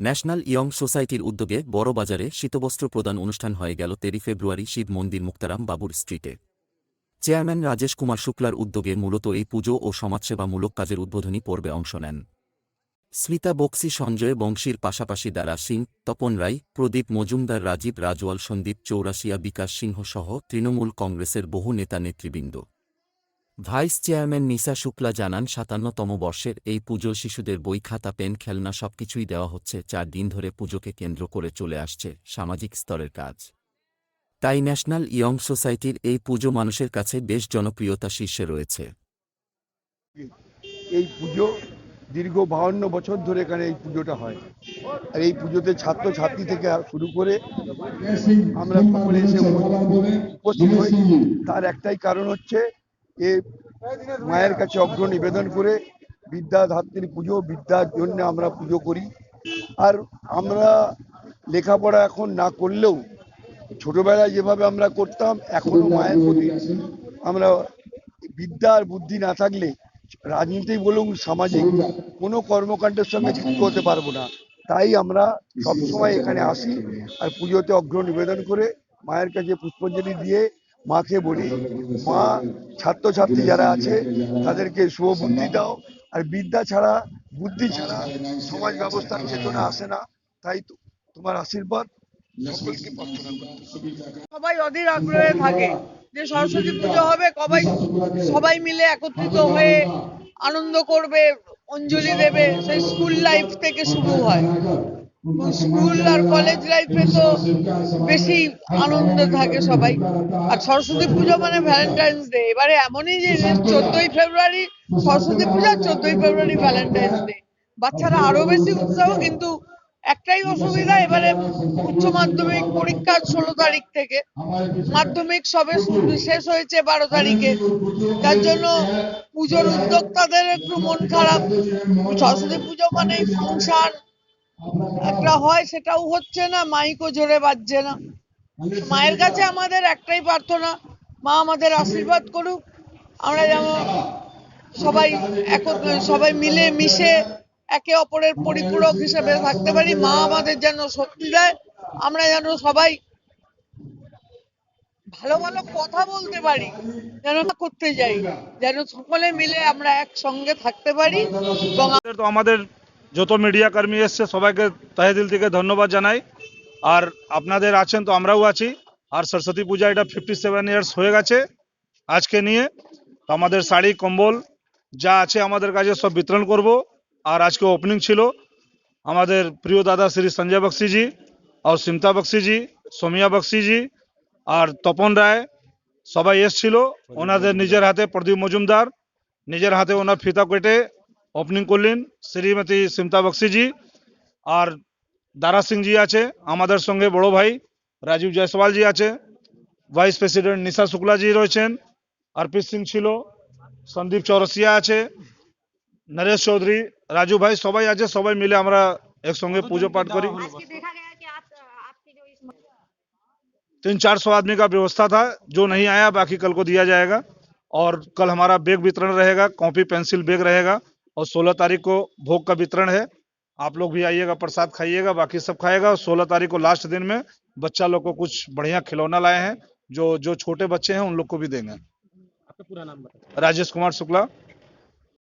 National young সোসাইটির উদ্যোগে বড়বাজারে শীতবস্ত্র প্রদান অনুষ্ঠান হয়ে গেল তেরো ফেব্রুয়ারি শিব মন্দির মুক্তারাম বাবুর স্ট্রিটে। চেয়ারম্যান রাজেশ কুমার শুক্লার উদ্যোগে মূলত এই পুজো ও সমাজসেবামূলক কাজের উদ্বোধনী পর্বে অংশ নেন। স্মিতা বক্সি সঞ্জয় বংশীর পাশাপাশি দারা সিং, তপন রায়, প্রদীপ মজুমদার, রাজীব রাজওয়াল, সন্দীপ চৌরাশিয়া, বিকাশ সিংহ সহ তৃণমূল কংগ্রেসের বহু নেতা নেতৃবৃন্দ। ভাইস চেয়ারম্যান নিসা শুক্লা জানান, সাতান্নতম বর্ষের এই পুজো শিশুদের বই, খাতা, পেন, খেলনা সবকিছুই দেওয়া হচ্ছে, চার দিন ধরে পুজোকে কেন্দ্র করে চলে আসছে সামাজিক স্তরের কাজ। তাই ন্যাশনাল ইয়ং সোসাইটির এই পুজো মানুষের কাছে বেশ জনপ্রিয়তা শীর্ষে রয়েছে। এই পুজো দীর্ঘ বাহান্ন বছর ধরে এখানে এই পুজোটা হয়। আর এই পুজোতে ছাত্র ছাত্রী থেকে শুরু করে আমরা উপস্থিত হই। তার একটাই কারণ হচ্ছে এ মায়ের কাছে অগ্র নিবেদন করে বিদ্যা ধাত্রী পুজো, বিদ্যার জন্য আমরা পুজো করি। আর আমরা লেখাপড়া এখন না করলেও ছোটবেলায় যেভাবে আমরা করতাম, এখনও মায়ের প্রতি আমরা বিদ্যা আর বুদ্ধি না থাকলে রাজনীতি বলুন, সামাজিক কোনো কর্মকাণ্ডের সঙ্গে যুক্ত হতে পারব না। তাই আমরা সবসময় এখানে আসি আর পুজোতে অগ্র নিবেদন করে মায়ের কাছে পুষ্পাঞ্জলি দিয়ে মাকে বলি, মা, ছাত্রছাত্রী যারা আছে, তাদেরকে শুভ বুদ্ধি দাও। আর বিদ্যা ছাড়া, বুদ্ধি ছাড়া সমাজ ব্যবস্থার চেতনা আসে না। তাই তোমার আশীর্বাদ। সবাই অধীর আগ্রহে থাকে যে সরস্বতী পুজো হবে সবাই সবাই মিলে একত্রিত হয়ে আনন্দ করবে, অঞ্জলি দেবে। সেই স্কুল লাইফ থেকে শুরু হয়। স্কুল আর কলেজ লাইফে তো বেশি আনন্দ থাকে সবাই। আর সরস্বতী পুজো মানে ভ্যালেন্টাইন্স ডে এবারে এমনই যে চোদ্দই ফেব্রুয়ারি, সরস্বতী পূজা চোদ্দই ফেব্রুয়ারি ভ্যালেন্টাইন্স ডে বাচ্চারা আরও বেশি উৎসাহ, কিন্তু একটাই অসুবিধা এবারে উচ্চ মাধ্যমিক পরীক্ষা ষোলো তারিখ থেকে। মাধ্যমিক সবে শেষ হয়েছে বারো তারিখে। তার জন্য পুজোর উদ্যোক্তাদের একটু মন খারাপ। সরস্বতী পুজো মানে ফাংশন একটা হয় সেটাও হচ্ছে না, মাইকও জোরে বাজছে না। মায়ের কাছে আমাদের একটাই প্রার্থনা, মা আমাদের আশীর্বাদ করুক। আমরা যেমন সবাই সবাই মিলে মিশে একে অপরের পরিপূরক হিসেবে থাকতে পারি। মা আমাদের যেন শক্তি দেয়, আমরা যেন সবাই ভালো ভালো কথা বলতে পারি, যেন করতে যাই, যেন সকলে মিলে আমরা একসঙ্গে থাকতে পারি। আমাদের যত মিডিয়া কর্মী এসছে, সবাইকে তহে দিল থেকে ধন্যবাদ জানাই। আর আপনাদের আছেন তো, আমরাও আছি। আর সরস্বতী পূজা এটা ফিফটি সেভেন ইয়ার্স হয়ে গেছে আজকে নিয়ে। তো আমাদের শাড়ি, কম্বল, যা আছে আমাদের কাছে সব বিতরণ করব। আর আজকে ওপেনিং ছিল আমাদের প্রিয় দাদা শ্রী সঞ্জয় বক্সিজি আর সিমতা বক্সি জি, সোমিয়া বক্সি জি, আর তপন রায় সবাই এসছিল। ওনাদের নিজের হাতে প্রদীপ মজুমদার, নিজের হাতে ওনার ফিতা কেটে ওপেনিং করলেন শ্রীমতী সিমতা বক্সি জি আর দারা সিং জি আছে আমাদের সঙ্গে বড় ভাই রাজীব জয়সওয়াল জি আছে ভাইস প্রেসিডেন্ট নিশা শুক্লা জি রয়েছেন অর্পিত সিং ছিল সন্দীপ চৌরসিয়া আছে নরেশ চৌধুরী রাজু ভাই সবাই আছে সবাই মিলে আমরা একসঙ্গে পুজো পাঠ করি आज की देखा गया कि आप आपकी जो इस तीन चार सौ आदमी का व्यवस्था था जो नहीं आया बाकी कल को दिया जाएगा और कल हमारा बैग वितरण रहेगा कॉपी पेंसिल बैग रहेगा और सोलह तारीख को भोग का वितरण है। आप लोग भी आइएगा प्रसाद खाइएगा बाकी सब खाएगा। और सोलह तारीख को लास्ट दिन में बच्चा लोग को कुछ बढ़िया खिलौना लाए हैं। जो जो छोटे बच्चे हैं उन लोग को भी देंगे। आपका पूरा नाम राजेश कुमार शुक्ला।